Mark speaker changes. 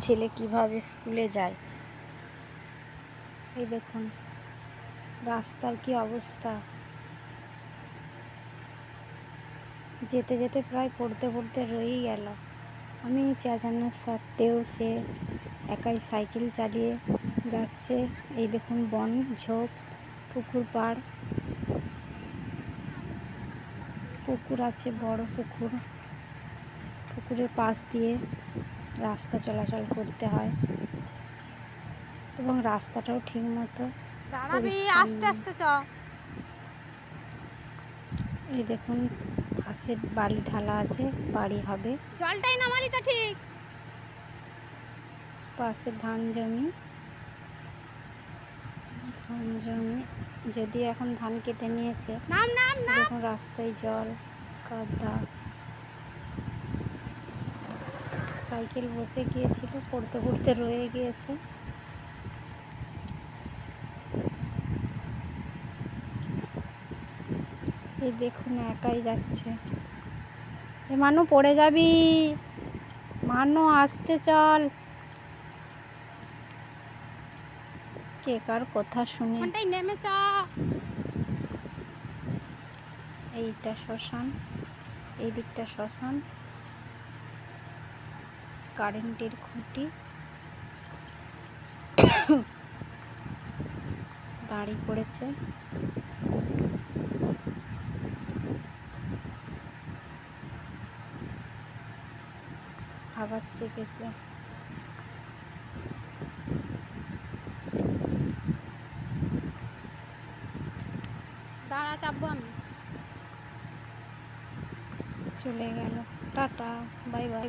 Speaker 1: ছেলে কীভাবে স্কুলে যায়? এই দেখুন, রাস্তার কি অবস্থা? যেতে যেতে প্রায় পড়তে পড়তে রয়েই গেল। আমি চেঁচানোর সত্ত্বেও সে একাই সাইকেল চালিয়ে যাচ্ছে। এই দেখুন বন, ঝোপ, পুকুর পাড়। পুকুর আছে, বড় পুকুর। পুকুরের পাশ দিয়ে রাস্তা চলাচল করতে হয়। এবং রাস্তাটাও ঠিক মতো
Speaker 2: আস্তে আস্তে চ
Speaker 1: এই দেখুন পাশে বালি ঢালা আছে বাড়ি হবে।
Speaker 2: জলটাই নামালি তো ঠিক।
Speaker 1: পাশে ধান জমি। ধান জমি যদি এখন ধান কেটে নিয়েছে
Speaker 2: নাম নাম নাম।
Speaker 1: রাস্তায় জল কাদা। সাইকেল বসে গিয়েছিল পড়তে পড়তে রয়ে গিয়েছে। এই দেখুন একাই যাচ্ছে। এ মানু পড়ে যাবি। মানো আসতে চল। কে কার কথা শুনে।
Speaker 2: নেমে চ।
Speaker 1: এইটা শ্মশান এই দিকটা শ্মশান। কারেন্টের খুঁটি। দাড়ি পড়েছে। খাবার চেকেছে
Speaker 2: দাঁড়া চাপবো আমি।
Speaker 1: চলে গেল। Tata bye bye.